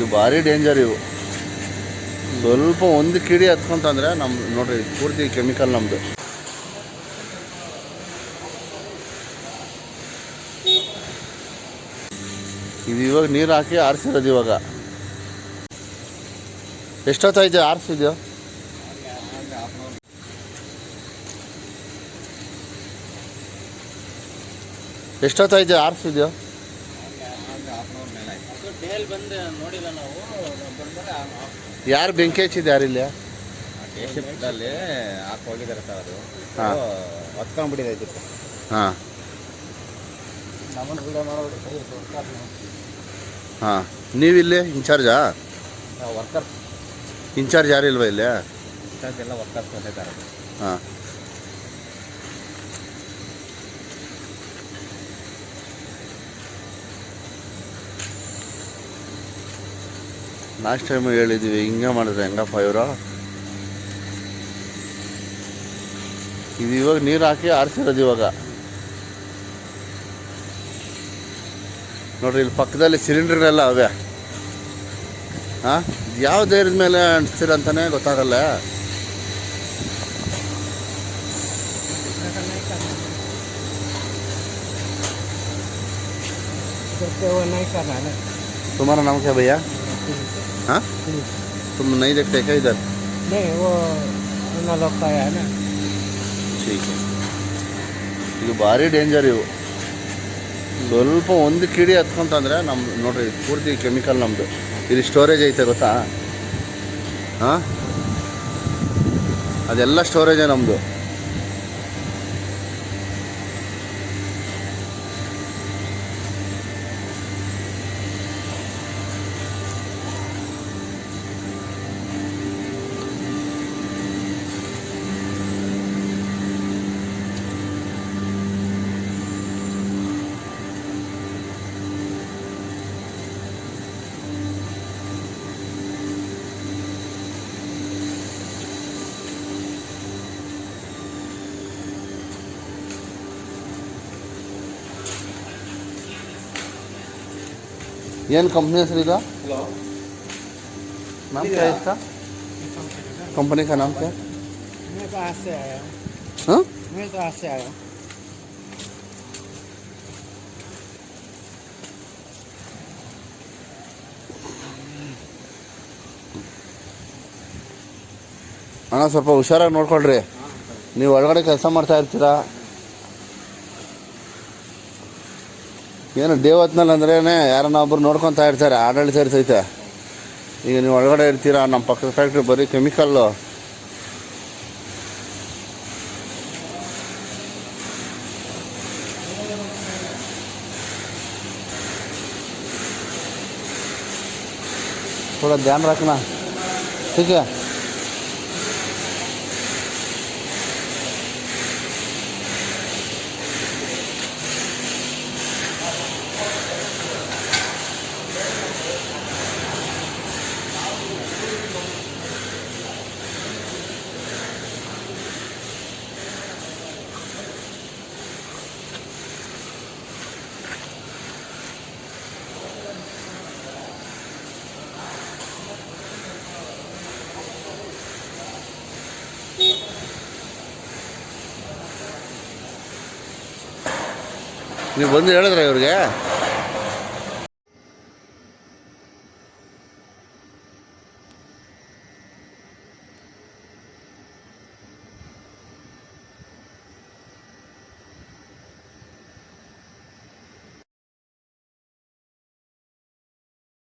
ಇದು ಭಾರಿ ಡೇಂಜರ್ ಇವು. ಸ್ವಲ್ಪ ಒಂದು ಕಿಡಿ ಹತ್ಕೊಂತಂದ್ರೆ ನಮ್ ನೋಡ್ರಿ ಪೂರ್ತಿ ಕೆಮಿಕಲ್ ನಮ್ದು. ಇದು ಇವಾಗ ನೀರು ಹಾಕಿ ಆರಿಸಿರೋದು ಇವಾಗ. ಎಷ್ಟೊತ್ತಾಯ್ತು ಆರಿಸಿದ್ಯೋ ಎಷ್ಟೊತ್ತಾಯ್ತು ಆರಿಸಿದ್ಯೋ ಬಂದು ನೋಡಿಲ್ಲ ನಾವು. ಯಾರು ಬೆಂಕಿ ಹಚ್ಚಿದ್ದು ಯಾರಿಲ್ಲ ಶಿಫ್ಟಲ್ಲಿ ಹಾಕಿ ಹೋಗಿದ್ದಾರೆ ಸರ್ ಅದು ಹಾ. ಹೊತ್ಕೊಂಡ್ಬಿಟ್ಟಿದೆ ಇದಕ್ಕೆ. ಹಾಂ. ನಮ್ಮನ್ನು ವಿಡಿಯೋ ಮಾಡೋದು ಹಾಂ. ನೀವಿಲ್ಲಿ ಇನ್ಚಾರ್ಜಾ ವರ್ಕರ್ಸ್ ಇನ್ಚಾರ್ಜ್ ಯಾರಿಲ್ವಾ ಇಲ್ಲಿ? ಎಲ್ಲ ವರ್ಕರ್ಸ್ ಬಂದಿದ್ದಾರೆ ಹಾಂ. ಲಾಸ್ಟ್ ಟೈಮ್ ಹೇಳಿದ್ವಿ ಹಿಂಗೆ ಮಾಡಿದ್ರೆ ಹೆಂಗಪ್ಪ ಇವರು ಇದು ಇವಾಗ ನೀರು ಹಾಕಿ ಆರಿಸಿರೋದು ಇವಾಗ ನೋಡ್ರಿ ಇಲ್ಲಿ ಪಕ್ಕದಲ್ಲಿ ಸಿಲಿಂಡರ್ಗಳೆಲ್ಲ ಅವೇ ಹಾಂ ಯಾವ ಧೈರ್ಯದ ಮೇಲೆ ಅಂಟಿಸ್ತೀರಂತಾನೆ ಗೊತ್ತಾಗಲ್ಲ वो नहीं करना है तुम्हारा नाम क्या भैया हाँ तुम नहीं देखते क्या इधर नहीं वो उन लोग का है ना ठीक है ಇದು ಭಾರಿ ಡೇಂಜರ್ ಇವು ಸ್ವಲ್ಪ ಒಂದು ಕಿಡಿ ಹತ್ಕೊಂತಂದ್ರೆ ನಮ್ ನೋಡ್ರಿ ಇದು ಪೂರ್ತಿ ಕೆಮಿಕಲ್ ನಮ್ಮದು ಇಲ್ಲಿ ಸ್ಟೋರೇಜ್ ಐತೆ ಗೊತ್ತಾ ಹಾಂ ಅದೆಲ್ಲ ಸ್ಟೋರೇಜೇ ನಮ್ಮದು ಏನು ಕಂಪ್ನಿ ಹೆಸರು ಇದು हेलो नाम क्या है इसका कंपनी का नाम क्या मैं तो आज से आया हाँ मैं तो आज से आया ಅಣ್ಣ ಸ್ವಲ್ಪ ಹುಷಾರಾಗಿ ನೋಡ್ಕೊಳ್ರಿ ನೀವು ಒಳಗಡೆ ಕೆಲಸ ಮಾಡ್ತಾ ಇರ್ತೀರಾ ಏನು ಡೇ ಹೊತ್ನಲ್ಲಿ ಅಂದ್ರೇ ಯಾರನ್ನ ಒಬ್ರು ನೋಡ್ಕೊತಾ ಇರ್ತಾರೆ ಆಡಳಿತ ಇರ್ತೈತೆ ಈಗ ನೀವು ಒಳಗಡೆ ಇರ್ತೀರಾ ನಮ್ಮ ಪಕ್ಕದ ಫ್ಯಾಕ್ಟ್ರಿ ಬರೀ ಕೆಮಿಕಲ್ಲು थोड़ा ध्यान रखना ठीक है ನೀವು ಬಂದು ಹೇಳಿದ್ರ ಇವ್ರಿಗೆ